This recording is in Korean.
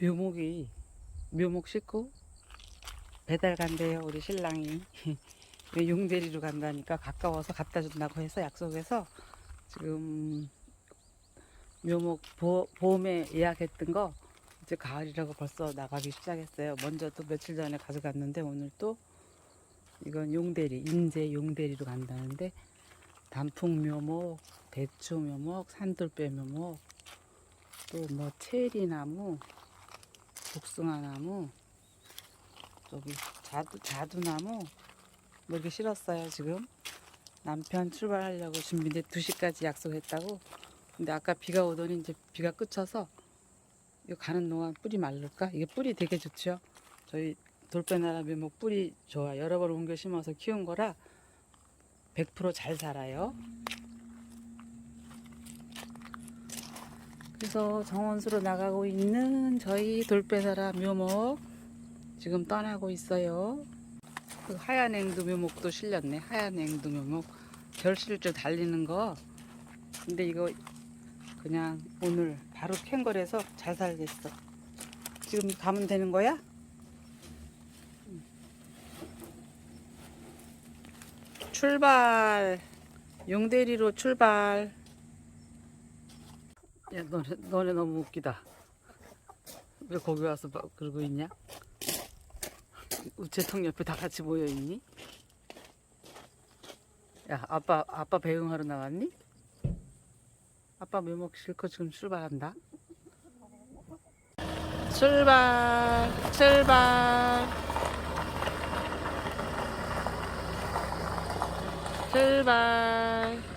묘목이 묘목 싣고 배달 간대요 우리 신랑이. 용대리로 간다니까 가까워서 갖다 준다고 해서 약속해서 지금 묘목 보, 봄에 예약했던 거 이제 가을이라고 벌써 나가기 시작했어요. 먼저 또 며칠 전에 가져갔는데 오늘 또 이건 용대리 인제 용대리로 간다는데 단풍 묘목 대추 묘목 산돌배 묘목 또 뭐 체리 나무 복숭아나무 저기 자두 자두나무 뭐 이렇게 실었어요 지금? 남편 출발하려고 준비인데 2시까지 약속했다고? 근데 아까 비가 오더니 이제 비가 그쳐서 이거 가는 동안 뿌리 말를까? 이게 뿌리 되게 좋죠? 저희 돌배나라 묘목 뿌리 좋아. 여러 번 옮겨 심어서 키운 거라 100%잘 살아요 그래서 정원수로 나가고 있는 저희 돌배나라 묘목 지금 떠나고 있어요. 그 하얀 앵두 묘목도 실렸네. 하얀 앵두 묘목 결실줄 달리는 거. 근데 이거 그냥 오늘 바로 캔 거라서 잘 살겠어. 지금 가면 되는 거야? 출발. 용대리로 출발. 야, 너네, 너네 너무 웃기다. 왜 거기 와서 막 그러고 있냐? 우체통 옆에 다 같이 모여 있니? 야, 아빠, 아빠 배웅하러 나왔니? 아빠 묘목 실컷 지금 출발한다. 출발, 출발, 출발.